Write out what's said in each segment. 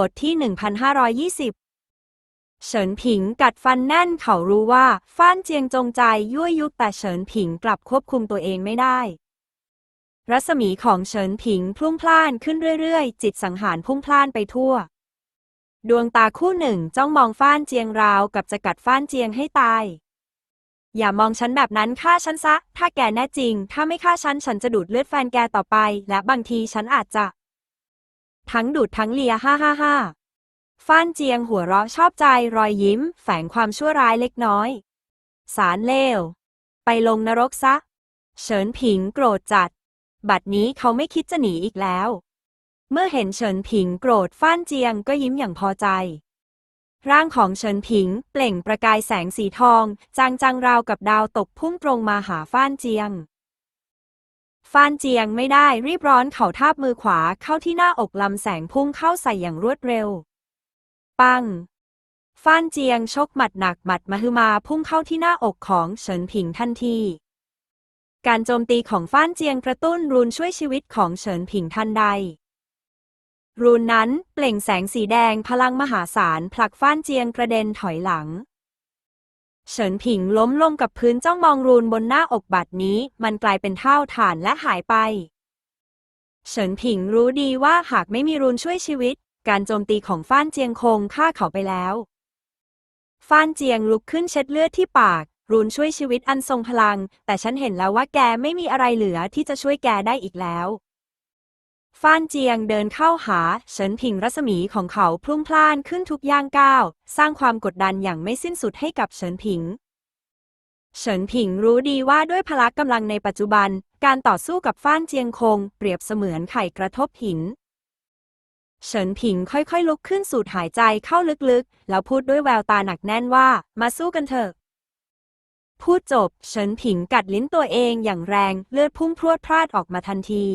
บทที่ 1520 เฉินผิงกัดฟันแน่นเขารู้ว่าฟ้านเจียงจงใจยั่วยุแต่เฉินผิงกลับควบคุมตัวเองไม่ได้ รัศมีของเฉินผิงพุ่งพล่านขึ้นเรื่อยๆ จิตสังหารพุ่งพล่านไปทั่ว ดวงตาคู่หนึ่งจ้องมองฟ้านเจียงราวกับจะกัดฟ้านเจียงให้ตาย อย่ามองฉันแบบนั้นฆ่าฉันซะ ถ้าแกแน่จริง ถ้าไม่ฆ่าฉันฉันจะดูดเลือดแฟนแกต่อไป และบางทีฉันอาจจะ ทั้งดูดทั้งเลีย ฮ่าฮ่าฮ่าฟ้านเจียงหัวเราะชอบใจรอยยิ้ม แฝงความชั่วร้ายเล็กน้อย สารเลว ไปลงนรกซะ เฉินผิงโกรธจัด บัดนี้เขาไม่คิดจะหนีอีกแล้ว เมื่อเห็นเฉินผิงโกรธฟ้านเจียงก็ยิ้มอย่างพอใจ ร่างของเฉินผิงเปล่งประกายแสงสีทอง จางจางราวกับดาวตกพุ่งตรงมาหาฟ้านเจียง ฟ้านเจียงไม่ได้รีบร้อนเขาทาบมือขวาเข้าที่หน้าอกลำแสงพุ่งเข้าใส่อย่างรวดเร็ว ปังฟ้านเจียงชกหมัดหนักหมัดมหึมาพุ่งเข้าที่หน้าอกของเฉินผิงทันที การโจมตีของฟ้านเจียงกระตุ้นรูนช่วยชีวิตของเฉินผิงทันใด รูนนั้นเปล่งแสงสีแดงพลังมหาศาลผลักฟ้านเจียงกระเด็นถอยหลัง เฉินผิงล้มลงกับพื้นจ้องมองรูนบนหน้าอกบัดนี้ มันกลายเป็นเท่าฐานและหายไป เฉินผิงรู้ดีว่าหากไม่มีรูนช่วยชีวิต การโจมตีของฟ้านเจียงคงฆ่าเขาไปแล้วฟ้านเจียงลุกขึ้นเช็ดเลือดที่ปาก รูนช่วยชีวิตอันทรงพลัง แต่ฉันเห็นแล้วว่าแกไม่มีอะไรเหลือที่จะช่วยแกได้อีกแล้ว ฟ้านเจียงเดินเข้าหาเฉินผิงรัศมีของเขาพลุ่งพล่านขึ้นทุกย่างก้าว สร้างความกดดันอย่างไม่สิ้นสุดให้กับเฉินผิง เฉินผิงรู้ดีว่าด้วยพละกำลังในปัจจุบัน การต่อสู้กับฟ้านเจียงคง เปรียบเสมือนไข่กระทบหิน เฉินผิงค่อยๆ ลุกขึ้นสูดหายใจเข้าลึกๆ แล้วพูดด้วยแววตาหนักแน่นว่า มาสู้กันเถอะพูดจบ เฉินผิงกัดลิ้นตัวเองอย่างแรงเลือดพุ่งพรวดพราดออกมาทันที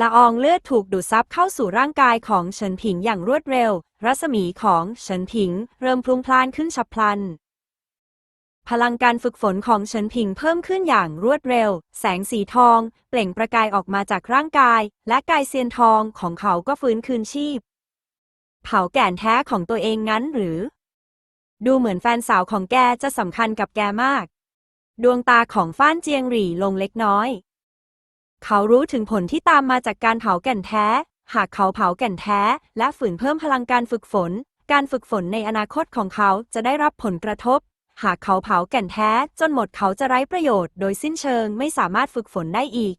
ละอองเลือดถูกดูดซับเข้าสู่ร่างกายของเฉินผิงอย่างรวดเร็ว รัศมีของเฉินผิง เริ่มพลุ่งพล่านขึ้นฉับพลัน พลังการฝึกฝนของเฉินผิงเพิ่มขึ้นอย่างรวดเร็ว แสงสีทอง เปล่งประกายออกมาจากร่างกาย และกายเซียนทองของเขาก็ฟื้นคืนชีพ เผาแก่นแท้ของตัวเองงั้นหรือ ดูเหมือนแฟนสาวของแกจะสำคัญกับแกมาก ดวงตาของฟ้านเจียงหรี่ลงเล็กน้อย เขารู้ถึงผลที่ตามมาจากการเผาแก่นแท้ หากเขาเผาแก่นแท้ และฝืนเพิ่มพลังการฝึกฝน การฝึกฝนในอนาคตของเขาจะได้รับผลกระทบ หากเขาเผาแก่นแท้ จนหมดเขาจะไร้ประโยชน์โดยสิ้นเชิงไม่สามารถฝึกฝนได้อีก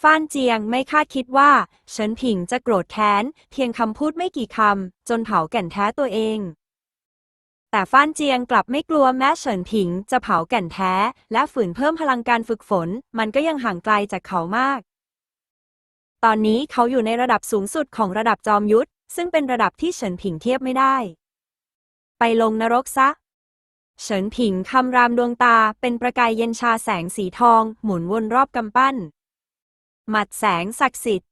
ฟ้านเจียงไม่คาดคิดว่าเฉินผิงจะโกรธแค้น เพียงคำพูดไม่กี่คำ จนเผาแก่นแท้ตัวเอง แต่ฟ้านเจียงกลับไม่กลัวแม้เฉินผิงจะเผาแก่นแท้ และฝืนเพิ่มพลังการฝึกฝน มันก็ยังห่างไกลจากเขามาก ตอนนี้เขาอยู่ในระดับสูงสุดของระดับจอมยุทธ ซึ่งเป็นระดับที่เฉินผิงเทียบไม่ได้ ไปลงนรกซะ เฉินผิงคำรามดวงตาเป็นประกายเย็นชาแสงสีทอง หมุนวนรอบกำปั้น หมัดแสงศักดิ์สิทธิ์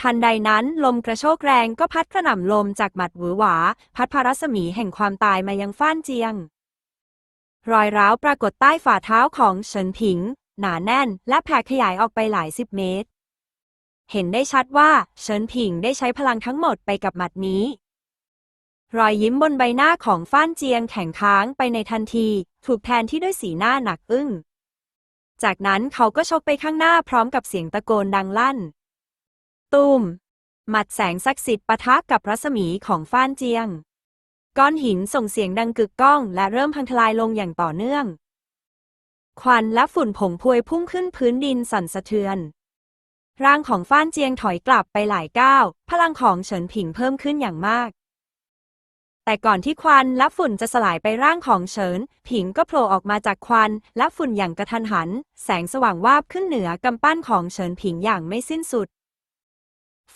ทันใดนั้นลมกระโชกแรงก็พัดกระหน่ำลมจากหมัดหวือหวา พัดพารัศมีแห่งความตายมายังฟ้านเจียง รอยร้าวปรากฏใต้ฝ่าเท้าของเฉินผิง หนาแน่นและแผ่ขยายออกไปหลายสิบเมตร เห็นได้ชัดว่าเฉินผิงได้ใช้พลังทั้งหมดไปกับหมัดนี้ รอยยิ้มบนใบหน้าของฟ้านเจียงแข็งค้างไปในทันที ถูกแทนที่ด้วยสีหน้าหนักอึ้ง จากนั้นเขาก็ชกไปข้างหน้าพร้อมกับเสียงตะโกนดังลั่น ตูมหมัดแสงศักดิ์สิทธิ์ปะทะกับรัศมีของฟ้านเจียง ก้อนหินส่งเสียงดังกึกก้อง และเริ่มพังทลายลงอย่างต่อเนื่อง ควันและฝุ่นผงพวยพุ่งขึ้นพื้นดินสั่นสะเทือน ร่างของฟ้านเจียงถอยกลับไปหลายก้าว พลังของเฉินผิงเพิ่มขึ้นอย่างมาก แต่ก่อนที่ควันและฝุ่นจะสลายไปร่างของเฉิน ผิงก็โผล่ออกมาจากควันและฝุ่นอย่างกระทันหัน แสงสว่างวาบขึ้นเหนือกำปั้นของเฉินผิงอย่างไม่สิ้นสุด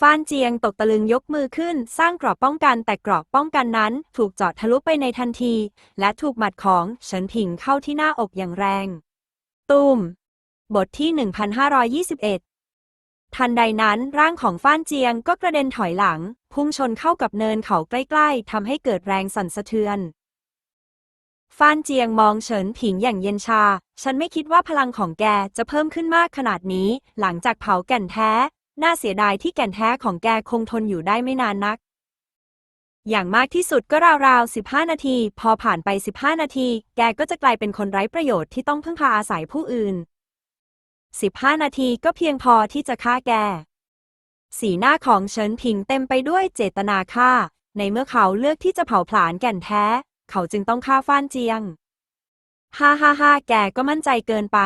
ฟ้านเจียงตกตะลึงยกมือขึ้น สร้างกรอบป้องกันแต่กรอบป้องกันนั้น ถูกเจาะทะลุไปในทันที และถูกหมัดของเฉินผิงเข้าที่หน้าอกอย่างแรงตูมบทที่ 1521 ทันใดนั้นร่างของฟ้านเจียงก็กระเด็นถอยหลัง พุ่งชนเข้ากับเนินเขาใกล้ๆทำให้เกิดแรงสั่นสะเทือนฟ้านเจียงมองเฉินผิงอย่างเย็นชา ฉันไม่คิดว่าพลังของแกจะเพิ่มขึ้นมากขนาดนี้ หลังจากเผาแก่นแท้ น่าเสียดายที่แก่นแท้ของแกคงทนอยู่ได้ไม่นานนัก อย่างมากที่สุดก็ราวๆ 15 นาที พอผ่านไป 15 นาที แกก็จะกลายเป็นคนไร้ประโยชน์ที่ต้องพึ่งพาอาศัยผู้อื่น 15 นาทีก็เพียงพอที่จะฆ่าแก สีหน้าของเฉินผิงเต็มไปด้วยเจตนาฆ่า ในเมื่อเขาเลือกที่จะเผาผลาญแก่นแท้ เขาจึงต้องฆ่าฟ้านเจียง ฮ่าฮ่าฮ่าแกก็มั่นใจเกินไป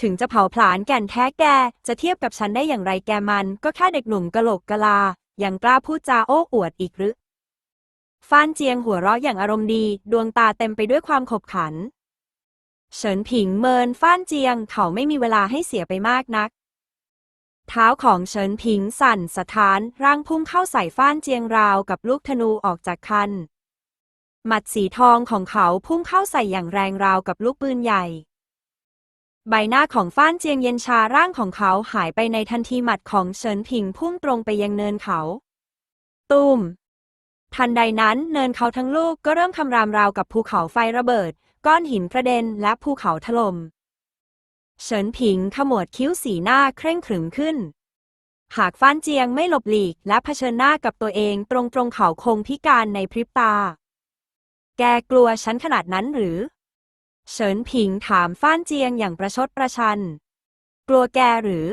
ถึงจะเผาผลาญแก่นแท้แก จะเทียบกับฉันได้อย่างไรแกมัน ก็แค่เด็กหนุ่มกะโหลกกะลา ยังกล้าพูดจาโอ้อวดอีกหรือฟ้านเจียงหัวเราะอย่างอารมณ์ดี ดวงตาเต็มไปด้วยความขบขัน เฉินผิงเมินฟ้านเจียงเขาไม่มีเวลาให้เสียไปมากนัก เท้าของเฉินผิงสั่นสะท้าน ร่างพุ่งเข้าใส่ฟ้านเจียงราวกับลูกธนูออกจากคันหมัดสีทองของเขาพุ่งเข้าใส่อย่างแรงราวกับลูกปืนใหญ่ ใบหน้าของฟ้านเจียงเย็นชาร่างของเขาหายไปในทันทีหมัดของเฉินผิงพุ่งตรงไปยังเนินเขาตูมทันใดนั้นเนินเขาทั้งลูกก็เริ่มคำรามราวกับภูเขาไฟระเบิด ก้อนหินกระเด็นและภูเขาถล่มเฉินผิงขมวดคิ้วสีหน้าเคร่งขรึมขึ้น หากฟ้านเจียงไม่หลบหลีกและเผชิญหน้ากับตัวเองตรงตรงๆเขาคงพิการในพริบตา แกกลัวฉันขนาดนั้นหรือ เฉินผิงถามฟ้านเจียงอย่างประชดประชัน กลัวแกหรือ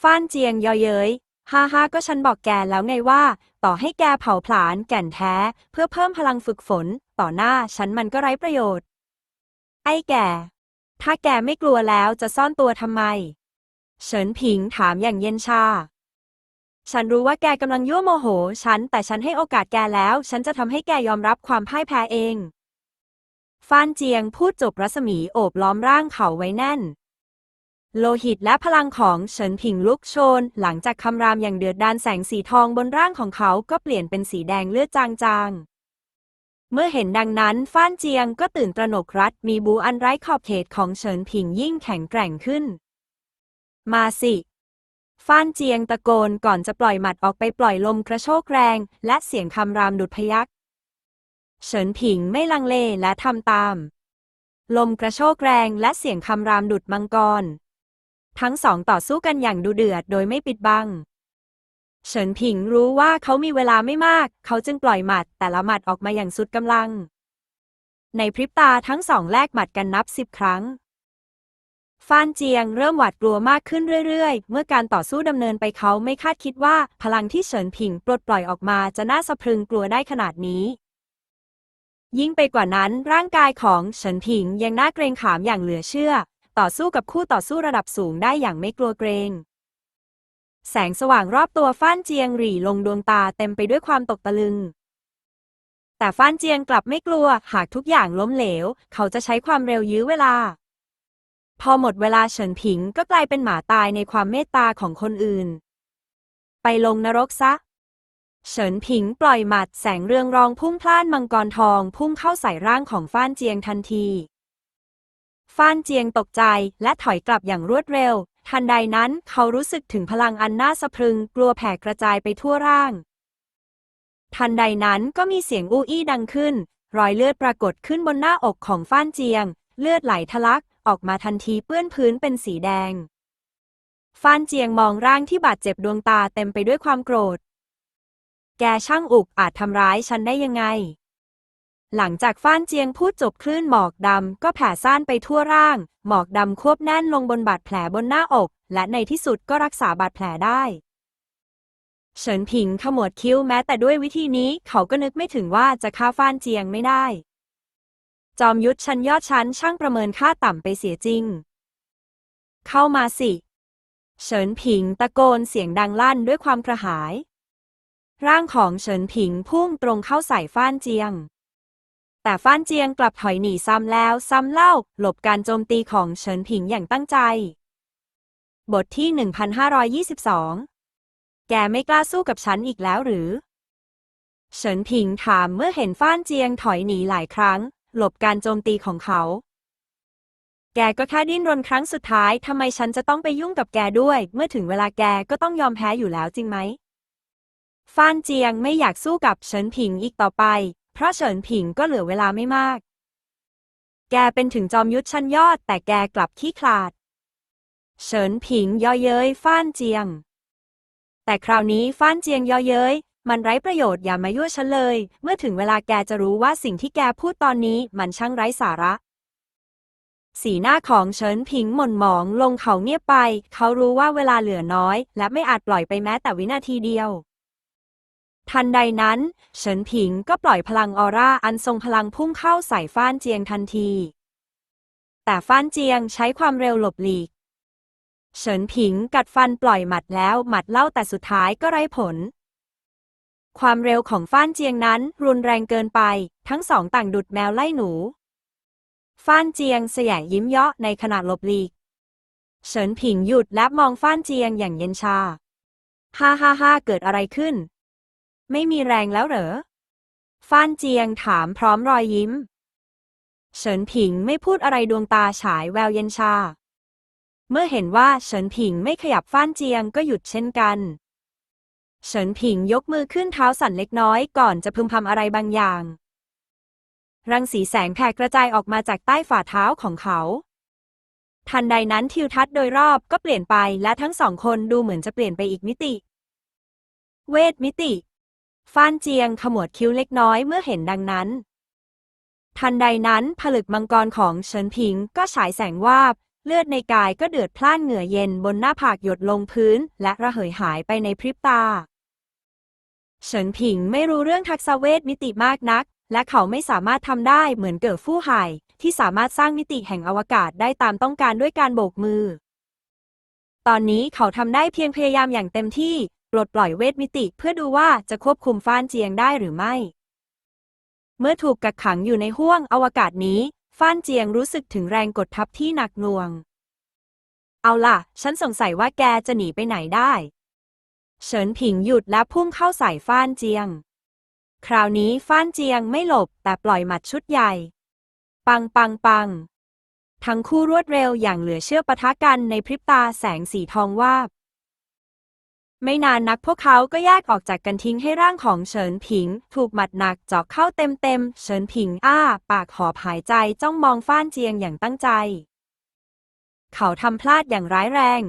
ฟ้านเจียงเยาะเย้ยฮ่าฮ่าก็ฉันบอกแกแล้วไงว่า ต่อให้แกเผาผลาญแก่นแท้ เพื่อเพิ่มพลังฝึกฝน ต่อหน้าฉันมันก็ไร้ประโยชน์ ไอ้แก ถ้าแกไม่กลัวแล้วจะซ่อนตัวทำไม เฉินผิงถามอย่างเย็นชา ฉันรู้ว่าแกกำลังยั่วโมโห ฉันแต่ฉันให้โอกาสแกแล้ว ฉันจะทำให้แกยอมรับความพ่ายแพ้เอง ฟ้านเจียงพูดจบรัศมีโอบล้อมร่างเขาไว้แน่น โลหิตและพลังของเฉินผิงลุกโชน หลังจากคำรามอย่างเดือดดาลแสงสีทองบนร่างของเขาก็เปลี่ยนเป็นสีแดงเลือดจางๆ เมื่อเห็นดังนั้นฟ้านเจียงก็ตื่นตระหนกรัดมีบูอันไร้ขอบเขตของเฉินผิงยิ่งแข็งแกร่งขึ้น มาสิฟ้านเจียงตะโกนก่อนจะปล่อยหมัดออกไปปล่อยลมกระโชกแรง และเสียงคำรามดุดพยัก เฉินผิงไม่ลังเลและทำตาม ลมกระโชกแรงและเสียงคำรามดุดมังกร ทั้งสองต่อสู้กันอย่างดุเดือดโดยไม่ปิดบัง เฉินผิงรู้ว่าเขามีเวลาไม่มาก เขาจึงปล่อยหมัดแต่ละหมัดออกมาอย่างสุดกำลัง ในพริบตาทั้งสองแลกหมัดกันนับสิบครั้งฟานเจียงเริ่มหวาดกลัวมากขึ้นเรื่อยๆ เมื่อการต่อสู้ดำเนินไปเขาไม่คาดคิดว่า พลังที่เฉินผิงปลดปล่อยออกมาจะน่าสะพรึงกลัวได้ขนาดนี้ ยิ่งไปกว่านั้นร่างกายของเฉินผิงยังน่าเกรงขามอย่างเหลือเชื่อ ต่อสู้กับคู่ต่อสู้ระดับสูงได้อย่างไม่กลัวเกรง แสงสว่างรอบตัวฟ้านเจียงหรี่ลงดวงตาเต็มไปด้วยความตกตะลึง แต่ฟ้านเจียงกลับไม่กลัว หากทุกอย่างล้มเหลว เขาจะใช้ความเร็วยื้อเวลา พอหมดเวลาเฉินผิงก็กลายเป็นหมาตายในความเมตตาของคนอื่น ไปลงนรกซะ เฉินผิงปล่อยหมัดแสงเรืองรองพุ่งพล่านมังกรทองพุ่งเข้าใส่ร่างของฟ้านเจียงทันทีฟ้านเจียงตกใจและถอยกลับอย่างรวดเร็ว ทันใดนั้นเขารู้สึกถึงพลังอันน่าสะพรึง กลัวแผ่กระจายไปทั่วร่าง ทันใดนั้นก็มีเสียงอู้อี้ดังขึ้น รอยเลือดปรากฏขึ้นบนหน้าอกของฟ้านเจียง เลือดไหลทะลักออกมาทันทีเปื้อนพื้นเป็นสีแดง ฟ้านเจียงมองร่างที่บาดเจ็บดวงตาเต็มไปด้วยความโกรธ แกช่างอุกอาจทำร้ายฉันได้ยังไง หลังจากฟ้านเจียงพูดจบคลื่นหมอกดำก็แผ่ซ่านไปทั่วร่าง หมอกดำควบแน่นลงบนบาดแผลบนหน้าอก และในที่สุดก็รักษาบาดแผลได้เฉินผิงขมวดคิ้วแม้แต่ด้วยวิธีนี้เขาก็นึกไม่ถึงว่าจะฆ่าฟ้านเจียงไม่ได้ จอมยุทธชั้นยอดชั้นช่างประเมินค่าต่ำไปเสียจริง เข้ามาสิ เฉินผิงตะโกนเสียงดังลั่นด้วยความกระหาย ร่างของเฉินผิงพุ่งตรงเข้าใส่ฟ้านเจียง แต่ฟ้านเจียงกลับถอยหนีซ้ำแล้วซ้ำเล่า หลบการโจมตีของเฉินผิงอย่างตั้งใจ บทที่ 1522 แกไม่กล้าสู้กับฉันอีกแล้วหรือ เฉินผิงถามเมื่อเห็นฟ้านเจียงถอยหนีหลายครั้ง หลบการโจมตีของเขา แกก็แค่ดิ้นรนครั้งสุดท้ายทำไมฉันจะต้องไปยุ่งกับแกด้วย เมื่อถึงเวลาแกก็ต้องยอมแพ้อยู่แล้วจริงไหม ฟานเจียงไม่อยากสู้กับเฉินผิงอีกต่อไป เพราะเฉินผิงก็เหลือเวลาไม่มาก แกเป็นถึงจอมยุทธชั้นยอด แต่แกกลับขี้ขลาด เฉินผิงย่อเย้ยฟานเจียง แต่คราวนี้ฟานเจียงย่อเย้ยมันไร้ประโยชน์อย่ามายั่วฉันเลย เมื่อถึงเวลาแกจะรู้ว่าสิ่งที่แกพูดตอนนี้มันช่างไร้สาระ สีหน้าของเฉินผิงหม่นหมองลงเขาเงียบไป เขารู้ว่าเวลาเหลือน้อย และไม่อาจปล่อยไปแม้แต่วินาทีเดียว ทันใดนั้นเฉินผิงก็ปล่อยพลังออร่าอันทรงพลังพุ่งเข้าใส่ฟ้านเจียงทันที แต่ฟ้านเจียงใช้ความเร็วหลบหลีก เฉินผิงกัดฟันปล่อยหมัดแล้วหมัดเล่าแต่สุดท้ายก็ไร้ผล ความเร็วของฟ้านเจียงนั้นรุนแรงเกินไป ทั้งสองต่างดุดแมวไล่หนู ฟ้านเจียงเสยยิ้มเยาะในขณะหลบหลีก เฉินผิงหยุดและมองฟ้านเจียงอย่างเย็นชา ฮ่าฮ่าฮ่าเกิดอะไรขึ้น ไม่มีแรงแล้วเหรอ ฟ้านเจียงถามพร้อมรอยยิ้ม เฉินผิงไม่พูดอะไรดวงตาฉายแววเย็นชา เมื่อเห็นว่าเฉินผิงไม่ขยับฟ้านเจียงก็หยุดเช่นกัน เฉินผิงยกมือขึ้นเท้าสั่นเล็กน้อยก่อนจะพึมพำอะไรบางอย่าง รังสีแสงแผ่กระจายออกมาจากใต้ฝ่าเท้าของเขาทันใดนั้นทิวทัศน์โดยรอบก็เปลี่ยนไปและทั้งสองคนดูเหมือนจะเปลี่ยนไปอีกมิติ เวทมิติ ฟ้านเจียงขมวดคิ้วเล็กน้อยเมื่อเห็นดังนั้น ทันใดนั้นผลึกมังกรของเฉินผิงก็ฉายแสงวาบ เลือดในกายก็เดือดพล่านเหงื่อเย็นบนหน้าผากหยดลงพื้น และระเหยหายไปในพริบตา เฉินผิงไม่รู้เรื่องทักษะเวทมิติมากนัก และเขาไม่สามารถทำได้เหมือนเกิดฟู่ไห่ที่สามารถสร้างมิติแห่งอวกาศได้ตามต้องการด้วยการโบกมือ ตอนนี้เขาทำได้เพียงพยายามอย่างเต็มที่ ปลดปล่อยเวทมิติเพื่อดูว่าจะควบคุมฟ้านเจียงได้หรือไม่ เมื่อถูกกักขังอยู่ในห้วงอวกาศนี้ฟ้านเจียงรู้สึกถึงแรงกดทับที่หนักหน่วง เอาล่ะ ฉันสงสัยว่าแกจะหนีไปไหนได้ เฉินผิงหยุดและพุ่งเข้าใส่ฟ้านเจียง คราวนี้ฟ้านเจียงไม่หลบแต่ปล่อยหมัดชุดใหญ่ ปังปังปัง ทั้งคู่รวดเร็วอย่างเหลือเชื่อปะทะกันในพริบตาแสงสีทองวาบ ไม่นานนักพวกเขาก็แยกออกจากกันทิ้งให้ร่างของเฉินผิง ถูกหมัดหนักเจาะเข้าเต็มๆ เฉินผิงอ้า ปากหอบหายใจจ้องมองฟ้านเจียงอย่างตั้งใจ เขาทำพลาดอย่างร้ายแรง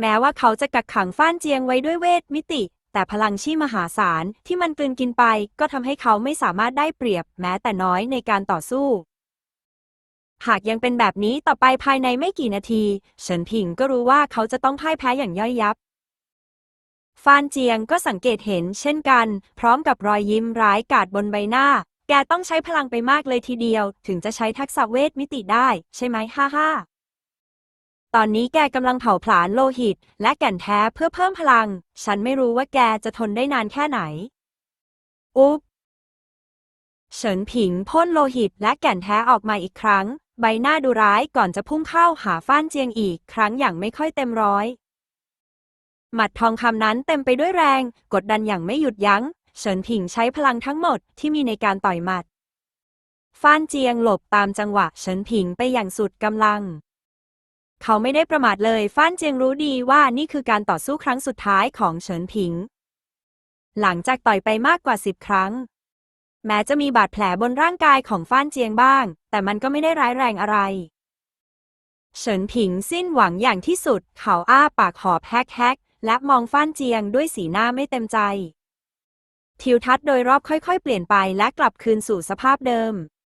แม้ว่าเขาจะกักขังฟ้านเจียงไว้ด้วยเวทมิติ แต่พลังชี่มหาศาลที่มันกลืนกินไปก็ทำให้เขาไม่สามารถได้เปรียบแม้แต่น้อยในการต่อสู้หากยังเป็นแบบนี้ต่อไปภายในไม่กี่นาที เฉินผิงก็รู้ว่าเขาจะต้องพ่ายแพ้อย่างย่อยยับ ฟานเจียงก็สังเกตเห็นเช่นกัน พร้อมกับรอยยิ้มร้ายกาจบนใบหน้า แกต้องใช้พลังไปมากเลยทีเดียว ถึงจะใช้ทักษะเวทมิติได้ ใช่ไหมฮ่าฮ่าตอนนี้แกกำลังเผาผลาญโลหิต และแก่นแท้เพื่อเพิ่มพลัง ฉันไม่รู้ว่าแกจะทนได้นานแค่ไหน อุ๊บเฉินผิงพ่นโลหิตและแก่นแท้ออกมาอีกครั้ง ใบหน้าดูร้ายก่อนจะพุ่งเข้าหาฟ้านเจียงอีกครั้งอย่างไม่ค่อยเต็มร้อย หมัดทองคำนั้นเต็มไปด้วยแรง กดดันอย่างไม่หยุดยัง้ง เฉินผิงใช้พลังทั้งหมดที่มีในการต่อยหมัด ฟ้านเจียงหลบตามจังหวะเฉินผิงไปอย่างสุดกำลัง เขาไม่ได้ประมาทเลย ฟ้านเจียงรู้ดีว่านี่คือการต่อสู้ครั้งสุดท้ายของเฉินผิง หลังจากต่อยไปมากกว่าสิบครั้ง แม้จะมีบาดแผลบนร่างกายของฟ้านเจียงบ้าง แต่มันก็ไม่ได้ร้ายแรงอะไรเฉินผิงสิ้นหวังอย่างที่สุด เขาอ้าปากหอบแฮกแฮก และมองฟ้านเจียงด้วยสีหน้าไม่เต็มใจ ทิวทัศน์โดยรอบค่อยๆ เปลี่ยนไปและกลับคืนสู่สภาพเดิม